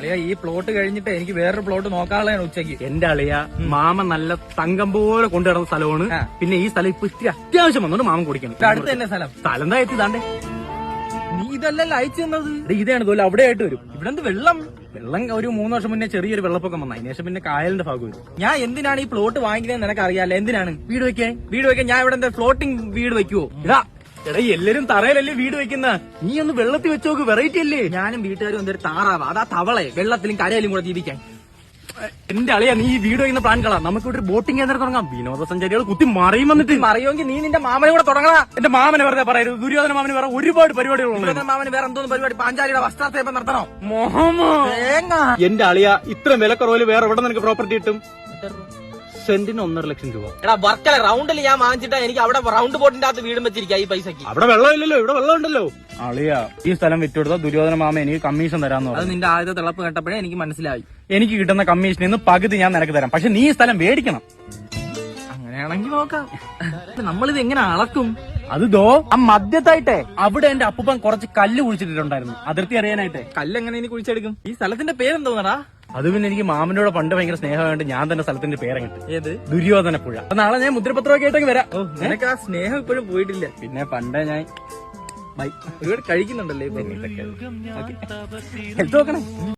അളിയ ഈ പ്ലോട്ട് കഴിഞ്ഞിട്ട് എനിക്ക് വേറൊരു പ്ലോട്ട് നോക്കാനുള്ളതാണ് ഉച്ചയ്ക്ക്. എന്റെ അളിയ മാമ നല്ല തങ്കം പോലെ കൊണ്ടുവരുന്ന സ്ഥലമാണ്. പിന്നെ ഈ സ്ഥലം ഇപ്പൊ ഇത്തിരി അത്യാവശ്യം വന്നോണ്ട് മാമൻ കുടിക്കണം. അടുത്ത് തന്നെ സ്ഥലം. സ്ഥലം എന്താ എത്തിയതാണ്ടേ നീ ഇതല്ലല്ലോ അയച്ചു തന്നത്. ഇതാണ് തോൽ അവിടെ ആയിട്ട് വരും. ഇവിടെ എന്ത് വെള്ളം? വെള്ളം ഒരു മൂന്ന് വർഷം മുന്നേ ചെറിയൊരു വെള്ളപ്പൊക്കം വന്നു. അതിനുശേഷം പിന്നെ കായലിന്റെ ഭാഗം വരും. ഞാൻ എന്തിനാണ് ഈ പ്ലോട്ട് വാങ്ങിക്കുന്നത് നിനക്ക് അറിയാല്ല എന്തിനാണ്? വീട് വെക്കാൻ? വീട് വെക്കാൻ? ഞാൻ ഇവിടെ എന്താ ഫ്ലോട്ടിംഗ് വീട് വെക്കുവോ? ഇതാ എടാ എല്ലാരും തറയിലല്ലേ വീട് വെക്കുന്ന? നീ ഒന്ന് വെള്ളത്തിൽ വെച്ചോക്ക് വെറൈറ്റി അല്ലേ? ഞാനും വീട്ടുകാരും എന്തൊരു താറാവാ. അതാ തവളെ വെള്ളത്തിലും കരയിലും കൂടെ ജീവിക്കാൻ. എന്റെ അളിയാ നീ ഈ വീട് വയ്ക്കുന്ന പ്ലാൻ കളാ. നമുക്ക് ഇവിടെ ബോട്ടിംഗ് കേന്ദ്രം തുടങ്ങാം. വിനോദസഞ്ചാരികൾ കുത്തി മറിയും വന്നിട്ട്. മറിയുമെങ്കിൽ നീ നിന്റെ മാമനെ കൂടെ തുടങ്ങാ എന്റെ മാമനെ വെറുതെ പറയരുത്. ദുര്യോധന മാമന് വേറെ ഒരുപാട് പരിപാടികളുണ്ട്. ദുര്യോധന മാമന് വേറെ എന്തോന്ന് പരിപാടി? പാഞ്ചാലിയുടെ വസ്ത്രാക്ഷേപം നടത്തണോ? മോഹമ്മ എന്റെ അളിയാ ഇത്ര വിലക്കുറവിൽ വേറെ എവിടെ നിനക്ക് പ്രോപ്പർട്ടി കിട്ടും? സെന്റിന് ഒന്നര ലക്ഷം രൂപ. എടാ വർക്കല റൗണ്ടിൽ ഞാൻ വാങ്ങിച്ചിട്ടാ എനിക്ക് അവിടെ റൗണ്ട് ബോട്ടിന്റെ അകത്ത് വീടും വെച്ചിരിക്കുക ഈ പൈസക്ക്. അവിടെ വെള്ളം ഇല്ലല്ലോ ഇവിടെ വെള്ളം ഉണ്ടല്ലോ അളിയ ഈ സ്ഥലം വിറ്റുകൊടുത്ത ദുര്യോധന മാമ എനിക്ക് കമ്മീഷൻ തരാന്ന് അത് പറഞ്ഞു. നിന്റെ ആദ്യത്തെ തിളപ്പ് കേട്ടപ്പോഴേ എനിക്ക് മനസ്സിലായി. എനിക്ക് കിട്ടുന്ന കമ്മീഷനിൽ നിന്ന് പകുതി ഞാൻ നിനക്ക് തരാം. പക്ഷെ നീ ഈ സ്ഥലം മേടിക്കണം. അങ്ങനെയാണെങ്കിൽ നോക്കാം. നമ്മളിത് എങ്ങനെ അളക്കും? അത് ദോ ആ മദ്യത്തായിട്ടെ അവിടെ എന്റെ അപ്പൂപ്പൻ കുറച്ച് കല്ല് കുഴിച്ചിട്ടുണ്ടായിരുന്നു അതിർത്തി അറിയാനായിട്ടെ. കല്ലെങ്ങനെ ഇനി കുഴിച്ചെടുക്കും? ഈ സ്ഥലത്തിന്റെ പേരെന്തോന്നടാ? അത് പിന്നെ എനിക്ക് മാമനോട് പണ്ട് ഭയങ്കര സ്നേഹമായിട്ട് ഞാൻ തന്നെ സ്ഥലത്തിന്റെ പേരങ്ങിട്ട്. ഏത്? ദുര്യോധന പുഴ. അപ്പൊ നാളെ ഞാൻ മുദ്രപത്രമൊക്കെ ആയിട്ടൊക്കെ വരാം. ഓ നിനക്ക് ആ സ്നേഹം ഇപ്പോഴും പോയിട്ടില്ല. പിന്നെ പണ്ടേ ഞാൻ ബൈ. ഒരുപാട് കഴിക്കുന്നുണ്ടല്ലേ ഇപ്പൊ എടുത്തു നോക്കണേ.